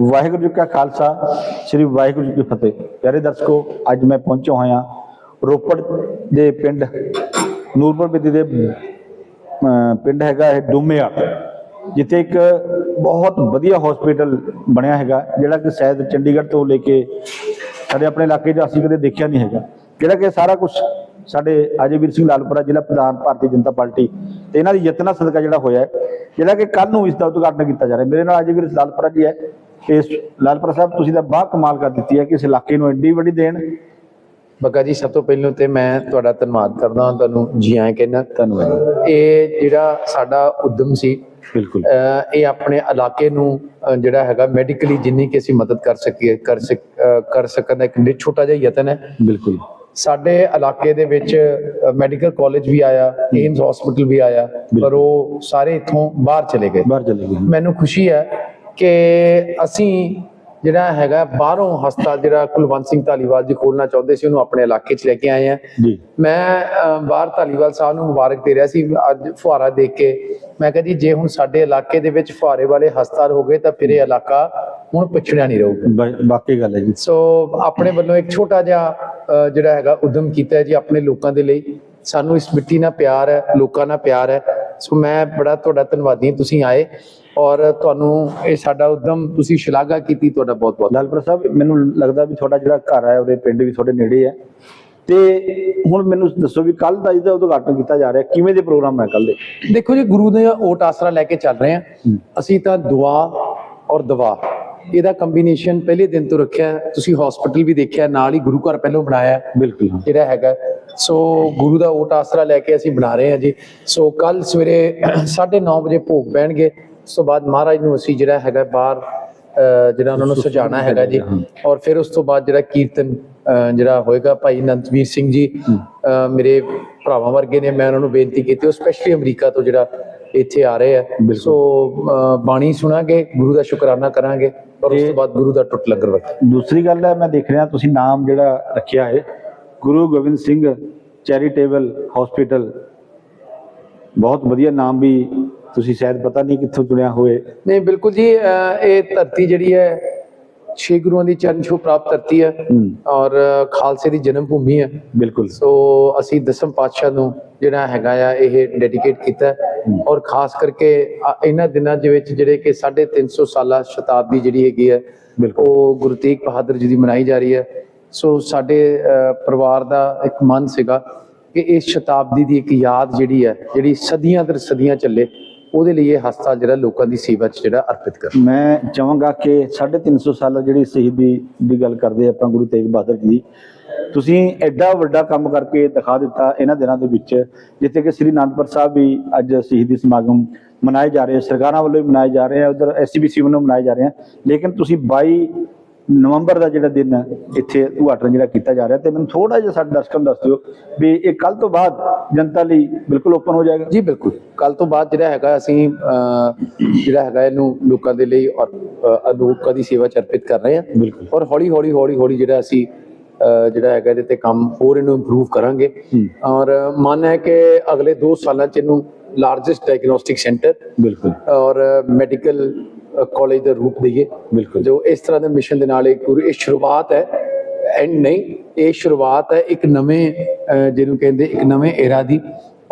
ਵਾਹਿਗੁਰੂ ਜੀ ਕਾ ਖਾਲਸਾ, ਸ੍ਰੀ ਵਾਹਿਗੁਰੂ ਜੀ ਕੀ ਫਤਿਹ। ਪਿਆਰੇ ਦਰਸ਼ਕੋ, ਅੱਜ ਮੈਂ ਪਹੁੰਚਿਆ ਹੋਇਆ ਰੋਪੜ ਦੇ ਪਿੰਡ, ਨੂਰਪੁਰ ਬੇਦੀ ਦੇ ਪਿੰਡ ਹੈਗਾ ਇਹ ਡੂਮਿਆ। ਜਿੱਥੇ ਇੱਕ ਬਹੁਤ ਵਧੀਆ ਹਸਪੀਟਲ ਬਣਿਆ ਹੈਗਾ, ਜਿਹੜਾ ਕਿ ਸ਼ਾਇਦ ਚੰਡੀਗੜ੍ਹ ਤੋਂ ਲੈ ਕੇ ਸਾਡੇ ਆਪਣੇ ਇਲਾਕੇ 'ਚ ਅਸੀਂ ਕਦੇ ਦੇਖਿਆ ਨਹੀਂ ਹੈਗਾ। ਜਿਹੜਾ ਕਿ ਸਾਰਾ ਕੁਝ ਸਾਡੇ ਅਜੇਵੀਰ ਸਿੰਘ ਲਾਲਪੁਰਾ, ਜ਼ਿਲ੍ਹਾ ਪ੍ਰਧਾਨ ਭਾਰਤੀ ਜਨਤਾ ਪਾਰਟੀ ਤੇ ਇਹਨਾਂ ਦੀ ਯਤਨਾਂ ਸਦਕਾ ਜਿਹੜਾ ਹੋਇਆ ਹੈ, ਜਿਹੜਾ ਕਿ ਕੱਲ ਨੂੰ ਇਸ ਦਾ ਉਦਘਾਟਨ ਕੀਤਾ ਜਾ ਰਿਹਾ ਮੇਰੇ ਨਾਲ ਅਜੇਵੀਰ ਲਾਲਪੁਰਾ ਜੀ ਹੈ। ਇਸ ਲਾਲਪੁਰਾ ਸਾਹਿਬ ਤੁਸੀਂ ਤਾਂ ਬਾਹ ਕਮਾਲ ਕਰ ਦਿੱਤੀ ਹੈ ਕਿ ਇਸ ਇਲਾਕੇ ਨੂੰ ਐਡੀ ਵੱਡੀ ਦੇਣ। ਬੱਗਾ ਜੀ ਸਭ ਤੋਂ ਪਹਿਲਾਂ ਤੇ ਮੈਂ ਤੁਹਾਡਾ ਧੰਨਵਾਦ ਕਰਦਾ ਹਾਂ ਤੁਹਾਨੂੰ ਜੀ ਆਇਆਂ ਕਹਿਣਾ। ਧੰਨਵਾਦ ਇਹ ਜਿਹੜਾ ਸਾਡਾ ਉਦਮ ਸੀ ਬਿਲਕੁਲ। ਇਹ ਆਪਣੇ ਇਲਾਕੇ ਨੂੰ ਜਿਹੜਾ ਹੈਗਾ ਮੈਡੀਕਲੀ ਜਿੰਨੀ ਕਿ ਅਸੀਂ ਮਦਦ ਕਰ ਸਕੀਏ ਕਰ ਕਰ ਸਕਣ ਦਾ ਇੱਕ ਛੋਟਾ ਜਿਹਾ ਯਤਨ ਹੈ। ਬਿਲਕੁਲ। ਸਾਡੇ ਇਲਾਕੇ ਦੇ ਵਿੱਚ ਮੈਡੀਕਲ ਕਾਲਜ ਵੀ ਆਇਆ ਏਮਸ ਹਸਪੀਟਲ ਵੀ ਆਇਆ ਪਰ ਉਹ ਸਾਰੇ ਇੱਥੋਂ ਬਾਹਰ ਚਲੇ ਗਏ। ਬਾਹਰ ਚਲੇ ਗਏ। ਮੈਨੂੰ ਖੁਸ਼ੀ ਹੈ ਕਿ ਅਸੀਂ ਜਿਹੜਾ ਹੈਗਾ ਬਾਹਰੋਂ ਹਸਪਤਾਲ ਜਿਹੜਾ ਕੁਲਵੰਤ ਸਿੰਘ ਧਾਲੀਵਾਲ ਜੀ ਖੋਲਣਾ ਚਾਹੁੰਦੇ ਸੀ ਉਹਨੂੰ ਆਪਣੇ ਇਲਾਕੇ 'ਚ ਲੈ ਕੇ ਆਏ ਆ ਮੈਂ ਬਾਹਰ ਧਾਲੀਵਾਲ ਸਾਹਿਬ ਨੂੰ ਮੁਬਾਰਕ ਦੇ ਰਿਹਾ ਸੀ ਅੱਜ ਫੁਹਾਰਾ ਦੇਖ ਕੇ। ਮੈਂ ਕਿਹਾ ਜੀ ਜੇ ਹੁਣ ਸਾਡੇ ਇਲਾਕੇ ਦੇ ਵਿੱਚ ਫੁਹਾਰੇ ਵਾਲੇ ਹਸਪਤਾਲ ਹੋ ਗਏ ਤਾਂ ਫਿਰ ਇਹ ਇਲਾਕਾ ਹੁਣ ਪਿਛੜਿਆ ਨਹੀਂ ਰਹੂਗਾ। ਬਾਕੀ ਗੱਲ ਹੈ ਜੀ। ਸੋ ਆਪਣੇ ਵੱਲੋਂ ਇੱਕ ਛੋਟਾ ਜਿਹਾ ਜਿਹੜਾ ਹੈਗਾ ਉਦਮ ਕੀਤਾ ਜੀ ਆਪਣੇ ਲੋਕਾਂ ਦੇ ਲਈ। ਸਾਨੂੰ ਇਸ ਮਿੱਟੀ ਨਾਲ ਪਿਆਰ ਹੈ ਲੋਕਾਂ ਨਾਲ ਪਿਆਰ ਹੈ। ਸੋ ਮੈਂ ਬੜਾ ਤੁਹਾਡਾ ਧੰਨਵਾਦੀ ਤੁਸੀਂ ਆਏ ਔਰ ਤੁਹਾਨੂੰ ਇਹ ਸਾਡਾ ਉਦਮ ਤੁਸੀਂ ਸ਼ਲਾਘਾ ਕੀਤੀ ਤੁਹਾਡਾ ਬਹੁਤ ਬਹੁਤ ਲਾਲਪੁਰ ਸਾਹਿਬ ਮੈਨੂੰ ਲੱਗਦਾ ਵੀ ਤੁਹਾਡਾ ਜਿਹੜਾ ਘਰ ਹੈ ਉਹਦੇ ਪਿੰਡ ਵੀ ਤੁਹਾਡੇ ਨੇੜੇ ਹੈ। ਤੇ ਹੁਣ ਮੈਨੂੰ ਦੱਸੋ ਵੀ ਕੱਲ ਦਾ ਜਿਹਦਾ ਉਦਘਾਟਨ ਕੀਤਾ ਜਾ ਰਿਹਾ ਕਿਵੇਂ ਦੇ ਪ੍ਰੋਗਰਾਮ ਹੈ ਕੱਲ ਦੇ? ਦੇਖੋ ਜੀ ਗੁਰੂ ਦੇ ਓਟ ਆਸਰਾ ਲੈ ਕੇ ਚੱਲ ਰਹੇ ਹੂੰ। ਅਸੀਂ ਤਾਂ ਦੁਆ ਔਰ ਦਵਾ। ਇਹਦਾ ਕੰਬੀਨੇਸ਼ਨ ਪਹਿਲੇ ਦਿਨ ਤੋਂ ਰੱਖਿਆ। ਤੁਸੀਂ ਹਸਪੀਟਲ ਵੀ ਦੇਖਿਆ ਨਾਲ ਹੀ ਗੁਰੂ ਘਰ ਪਹਿਲਾਂ ਬਣਾਇਆ। ਬਿਲਕੁਲ ਜਿਹੜਾ ਹੈਗਾ ਸੋ ਗੁਰੂ ਦਾ ਓਟ ਆਸਰਾ ਲੈ ਕੇ ਅਸੀਂ ਬਣਾ ਰਹੇ ਹਾਂ ਜੀ। ਸੋ ਕੱਲ ਸਵੇਰੇ 9:30 ਵਜੇ ਭੋਗ ਪੈਣਗੇ। ਉਸ ਤੋਂ ਬਾਅਦ ਮਹਾਰਾਜ ਨੂੰ ਅਸੀਂ ਜਿਹੜਾ ਹੈਗਾ ਬਾਹਰ ਜਿਹੜਾ ਉਹਨਾਂ ਨੂੰ ਸਜਾਣਾ ਹੈਗਾ ਜੀ। ਔਰ ਫਿਰ ਉਸ ਤੋਂ ਬਾਅਦ ਜਿਹੜਾ ਕੀਰਤਨ ਜਿਹੜਾ ਹੋਏਗਾ ਭਾਈ ਅਨੰਤਵੀਰ ਸਿੰਘ ਜੀ ਮੇਰੇ ਭਰਾਵਾਂ ਵਰਗੇ ਨੇ ਮੈਂ ਉਹਨਾਂ ਨੂੰ ਬੇਨਤੀ ਕੀਤੀ ਉਹ ਸਪੈਸ਼ਲੀ ਅਮਰੀਕਾ ਤੋਂ ਜਿਹੜਾ ਇੱਥੇ ਆ ਰਹੇ ਆ। ਸੋ ਬਾਣੀ ਸੁਣਾਂਗੇ ਗੁਰੂ ਦਾ ਸ਼ੁਕਰਾਨਾ ਕਰਾਂਗੇ ਔਰ ਉਸ ਤੋਂ ਬਾਅਦ ਗੁਰੂ ਦਾ ਟੁੱਟ ਲੰਗਰ ਵਰਤਾਂਗੇ ਦੂਸਰੀ ਗੱਲ ਹੈ ਮੈਂ ਦੇਖ ਰਿਹਾ ਤੁਸੀਂ ਨਾਮ ਜਿਹੜਾ ਰੱਖਿਆ ਹੈ ਗੁਰੂ ਗੋਬਿੰਦ ਸਿੰਘ ਚੈਰੀਟੇਬਲ ਹਸਪੀਟਲ। ਬਹੁਤ ਵਧੀਆ ਨਾਮ ਵੀ ਤੁਸੀਂ ਸ਼ਾਇਦ ਪਤਾ ਨਹੀਂ ਕਿੱਥੋਂ ਚੁਣਿਆ ਹੋਵੇ। ਨਹੀਂ ਬਿਲਕੁਲ ਜੀ ਇਹ ਧਰਤੀ ਜਿਹੜੀ ਹੈ ਛੇ ਗੁਰੂਆਂ ਦੀ ਚਰਨ ਛੋਹ ਪ੍ਰਾਪਤ ਧਰਤੀ ਹੈ ਔਰ ਖਾਲਸੇ ਦੀ ਜਨਮ ਭੂਮੀ ਹੈ। ਬਿਲਕੁਲ। ਸੋ ਅਸੀਂ ਦਸਮ ਪਾਤਸ਼ਾਹ ਨੂੰ ਜਿਹੜਾ ਹੈਗਾ ਆ ਇਹ ਡੈਡੀਕੇਟ ਕੀਤਾ। ਔਰ ਖਾਸ ਕਰਕੇ ਇਹਨਾਂ ਦਿਨਾਂ ਦੇ ਵਿੱਚ ਜਿਹੜੇ ਕਿ 350 ਸਾਲਾ ਸ਼ਤਾਬਦੀ ਜਿਹੜੀ ਹੈਗੀ ਹੈ। ਉਹ ਗੁਰੂ ਤੇਗ ਬਹਾਦਰ ਜੀ ਦੀ ਮਨਾਈ ਜਾ ਰਹੀ ਹੈ ਸੋ ਸਾਡੇ ਪਰਿਵਾਰ ਦਾ ਇੱਕ ਮਨ ਸੀਗਾ ਕਿ ਇਸ ਸ਼ਤਾਬਦੀ ਦੀ ਇੱਕ ਯਾਦ ਜਿਹੜੀ ਹੈ ਜਿਹੜੀ ਸਦੀਆਂ ਦਰ ਸਦੀਆਂ ਚੱਲੇ ਉਹਦੇ ਲਈ ਇਹ ਹਸਪਤਾਲ ਜਿਹੜਾ ਲੋਕਾਂ ਦੀ ਸੇਵਾ 'ਚ ਜਿਹੜਾ ਅਰਪਿਤ ਕਰ ਮੈਂ ਚਾਹਾਂਗਾ ਕਿ 350 ਸਾਲ ਜਿਹੜੀ ਸ਼ਹੀਦੀ ਦੀ ਗੱਲ ਕਰਦੇ ਆਪਾਂ ਗੁਰੂ ਤੇਗ ਬਹਾਦਰ ਜੀ ਦੀ, ਤੁਸੀਂ ਐਡਾ ਵੱਡਾ ਕੰਮ ਕਰਕੇ ਦਿਖਾ ਦਿੱਤਾ ਇਹਨਾਂ ਦਿਨਾਂ ਦੇ ਵਿੱਚ, ਜਿੱਥੇ ਕਿ ਸ੍ਰੀ ਅਨੰਦਪੁਰ ਸਾਹਿਬ ਵੀ ਅੱਜ ਸ਼ਹੀਦੀ ਸਮਾਗਮ ਮਨਾਏ ਜਾ ਰਹੇ ਸਰਕਾਰਾਂ ਵੱਲੋਂ ਵੀ ਮਨਾਏ ਜਾ ਰਹੇ ਆ, ਉਧਰ ਐਸਸੀਬੀਸੀ ਵੱਲੋਂ ਮਨਾਏ ਜਾ ਰਹੇ ਆ, ਲੇਕਿਨ ਤੁਸੀਂ 22 ਨਵੰਬਰ ਦਾ ਜਿਹੜਾ ਦਿਨ ਹੈ, ਇੱਥੇ ਉਦਘਾਟਨ ਜਿਹੜਾ ਕੀਤਾ ਜਾ ਰਿਹਾ ਤੇ ਮੈਨੂੰ ਥੋੜਾ ਜਿਹਾ ਸਾਡੇ ਦਰਸ਼ਕਾਂ ਨੂੰ ਦੱਸ ਦਿਓ ਵੀ ਇਹ ਕੱਲ ਤੋਂ ਬਾਅਦ ਜਨਤਾ ਲਈ ਬਿਲਕੁਲ ਓਪਨ ਹੋ ਜਾਏਗਾ। ਜੀ ਬਿਲਕੁਲ। ਕੱਲ ਤੋਂ ਬਾਅਦ ਜਿਹੜਾ ਹੈਗਾ ਅਸੀਂ ਜਿਹੜਾ ਹੈਗਾ ਇਹਨੂੰ ਲੋਕਾਂ ਦੇ ਲਈ ਔਰ ਲੋਕਾਂ ਦੀ ਸੇਵਾ ਚ ਅਰਪਿਤ ਕਰ ਰਹੇ ਹਾਂ। ਬਿਲਕੁਲ। ਔਰ ਹੌਲੀ ਹੌਲੀ ਹੌਲੀ ਹੌਲੀ ਜਿਹੜਾ ਅਸੀਂ ਜਿਹੜਾ ਹੈਗਾ ਇਹਦੇ ਤੇ ਕੰਮ ਹੋਰ ਇਹਨੂੰ ਇੰਪਰੂਵ ਕਰਾਂਗੇ। ਔਰ ਮਨ ਹੈ ਕਿ ਅਗਲੇ 2 ਸਾਲਾਂ ਚ ਇਹਨੂੰ ਲਾਰਜੈਸਟ ਡਾਇਗਨੋਸਟਿਕ ਸੈਂਟਰ ਬਿਲਕੁਲ। ਔਰ ਮੈਡੀਕਲ ਕਾਲਜ ਦਾ ਰੂਪ ਦਈਏ। ਬਿਲਕੁਲ। ਜੋ ਇਸ ਤਰ੍ਹਾਂ ਦੇ ਮਿਸ਼ਨ ਦੇ ਨਾਲ ਇੱਕ ਪੂਰੀ ਇਹ ਸ਼ੁਰੂਆਤ ਹੈ ਐਂਡ ਨਹੀਂ ਇਹ ਸ਼ੁਰੂਆਤ ਹੈ ਇੱਕ ਨਵੇਂ ਜਿਹਨੂੰ ਕਹਿੰਦੇ ਇੱਕ ਨਵੇਂ ਏਰਾ ਦੀ।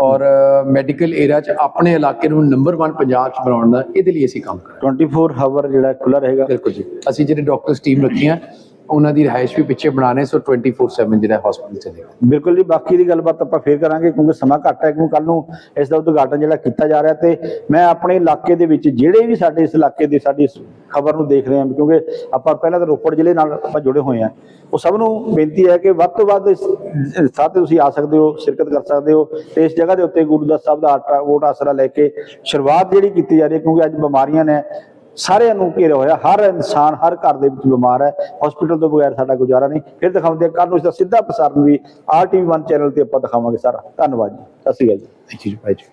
ਔਰ ਮੈਡੀਕਲ ਏਰਾ 'ਚ ਆਪਣੇ ਇਲਾਕੇ ਨੂੰ ਨੰਬਰ 1 ਪੰਜਾਬ 'ਚ ਬਣਾਉਣ ਦਾ ਇਹਦੇ ਲਈ ਅਸੀਂ ਕੰਮ ਕਰ 24 ਹਾਵਰ ਜਿਹੜਾ ਖੁੱਲਾ ਰਹੇਗਾ। ਬਿਲਕੁਲ ਜੀ। ਅਸੀਂ ਜਿਹੜੇ ਡਾਕਟਰਸ ਟੀਮ ਰੱਖੀਆਂ ਉਹਨਾਂ ਦੀ ਰਿਹਾਇਸ਼ ਵੀ ਪਿੱਛੇ ਬਣਾਣੇ ਸੋ 24/7 ਜਿਹੜਾ ਹਸਪੀਟਲ ਚੱਲੇਗਾ। ਬਿਲਕੁਲ ਜੀ, ਬਾਕੀ ਦੀ ਗੱਲਬਾਤ ਆਪਾਂ ਫੇਰ ਕਰਾਂਗੇ, ਕਿਉਂਕਿ ਸਮਾਂ ਘੱਟ ਹੈ, ਕਿਉਂਕਿ ਕੱਲ ਨੂੰ ਇਸ ਦਾ ਉਦਘਾਟਨ ਜਿਹੜਾ ਕੀਤਾ ਜਾ ਰਿਹਾ ਤੇ ਮੈਂ ਆਪਣੇ ਇਲਾਕੇ ਦੇ ਵਿੱਚ ਜਿਹੜੇ ਵੀ ਸਾਡੇ ਇਸ ਇਲਾਕੇ ਦੇ ਸਾਡੀ ਖਬਰ ਨੂੰ ਦੇਖ ਰਹੇ ਹਾਂ, ਕਿਉਂਕਿ ਆਪਾਂ ਪਹਿਲਾਂ ਤਾਂ ਰੋਪੜ ਜ਼ਿਲ੍ਹੇ ਨਾਲ ਆਪਾਂ ਜੁੜੇ ਹੋਏ ਹਾਂ। ਉਹ ਸਭ ਨੂੰ ਬੇਨਤੀ ਹੈ ਕਿ ਵੱਧ ਤੋਂ ਵੱਧ ਇਸ ਸਾਥ ਤੁਸੀਂ ਆ ਸਕਦੇ ਹੋ, ਸ਼ਿਰਕਤ ਕਰ ਸਕਦੇ ਹੋ ਤੇ ਇਸ ਜਗ੍ਹਾ ਦੇ ਉੱਤੇ ਗੁਰੂ ਦਾ ਸਾਹਿਬ ਦਾ ਆਟਾ, ਵੋਟ ਆਸਰਾ ਲੈ ਕੇ ਸ਼ੁਰੂਆਤ ਜਿਹੜੀ ਕੀਤੀ ਜਾ ਰਹੀ ਹੈ, ਕਿਉਂਕਿ ਅੱਜ ਬਿਮਾਰੀਆਂ ਨੇ ਸਾਰਿਆਂ ਨੂੰ ਘੇਰਿਆ ਹੋਇਆ, ਹਰ ਇਨਸਾਨ ਹਰ ਘਰ ਦੇ ਵਿੱਚ ਬਿਮਾਰ ਹੈ ਹਸਪੀਟਲ ਤੋਂ ਬਗੈਰ ਸਾਡਾ ਗੁਜ਼ਾਰਾ ਨਹੀਂ। ਫਿਰ ਦਿਖਾਉਂਦੇ ਕੱਲ ਨੂੰ ਇਸ ਦਾ ਸਿੱਧਾ ਪ੍ਰਸਾਰਣ ਵੀ ਆਰਟੀਵੀ 1 ਚੈਨਲ ਤੇ ਆਪਾਂ ਦਿਖਾਵਾਂਗੇ ਸਾਰਾ। ਧੰਨਵਾਦ ਜੀ। ਸਤਿ ਸ਼੍ਰੀ ਅਕਾਲ ਜੀ। ਥੈਂਕ ਯੂ ਭਾਈ ਜੀ।